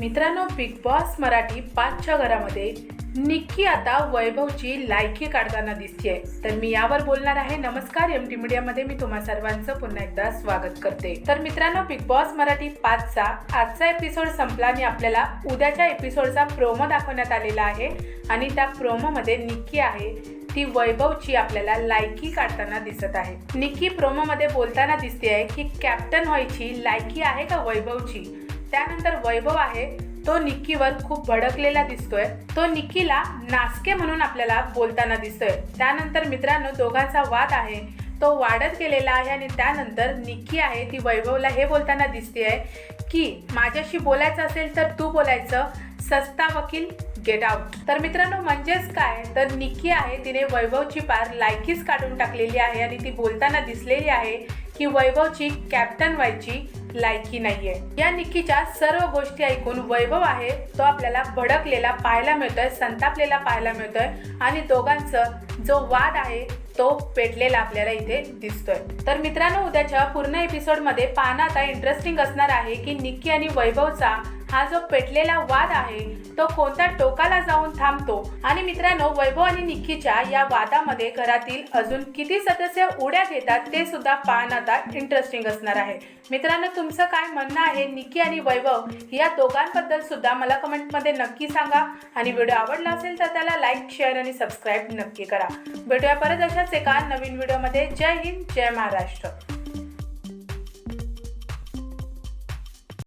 मित्रांनो big boss Marathi पाचच्या घरामध्ये निक्की आता वैभवची लायकी काढताना दिसतेय. तर मी यावर बोलणार आहे. नमस्कार एम टी मीडियामध्ये मी तुम्हा सर्वांचं पुन्हा एकदा स्वागत करते. तर मित्रांनो बिग बॉस मराठी पाचचा आजचा एपिसोड संपला आणि आपल्याला उद्याच्या एपिसोडचा प्रोमो दाखवण्यात आलेला आहे. आणि त्या प्रोमोमध्ये निक्की आहे. ती वैभवची आपल्याला लायकी काढताना दिसत आहे. निक्की प्रोमोमध्ये बोलताना दिसते आहे की कॅप्टन व्हायची लायकी आहे का वैभवची? त्यानंतर वैभव आहे. तो निक्कीवर खूप भडकलेला दिसतोय. तो निक्कीला नासके म्हणून आपल्याला बोलताना दिसतोय. त्यानंतर मित्रांनो दोघांचा वाद आहे. तो वाढत गेलेला आहे आणि त्यानंतर निक्की आहे. ती वैभवला हे बोलताना दिसते आहे की माझ्याशी बोलायचं असेल तर तू बोलायचं. सस्ता वकील गेट आउट तर मित्रांनो म्हणजेच काय? तर निक्की आहे. तिने वैभवची पार लायकीच काढून टाकलेली आहे आणि ती बोलताना दिसलेली आहे की वैभवची कॅप्टन व्हायची. लायकी नाहीये. या निक्कीच्या सर्व गोष्टी ऐकून वैभव आहे तो आपल्याला भडकलेला पाहायला मिळतोय संतापलेला पाहायला मिळतोय आणि दोघांचं जो वाद आहे तो पेटलेला आपल्याला इथे दिसतोय. तर मित्रांनो उद्याच्या पूर्ण एपिसोडमध्ये पाहणं आता इंटरेस्टिंग असणार आहे की निक्की आणि वैभवचा हा जो पेटलेला वाद आहे तो कोणत्या टोकाला जाऊन थांबतो? आणि मित्रांनो वैभव आणि निक्कीच्या या वादामध्ये घरातील अजून किती सदस्य उड्या घेतात ते सुद्धा पाहणं आता इंटरेस्टिंग असणार आहे. मित्रांनो तुमचं काय म्हणणं आहे? निक्की आणि वैभव या दोघांबद्दल सुद्धा मला कमेंटमध्ये नक्की सांगा. आणि व्हिडिओ आवडला असेल तर त्याला लाईक शेअर आणि सबस्क्राईब नक्की करा. भेटूया परत अशाच एका नवीन व्हिडिओमध्ये. जय हिंद जय महाराष्ट्र.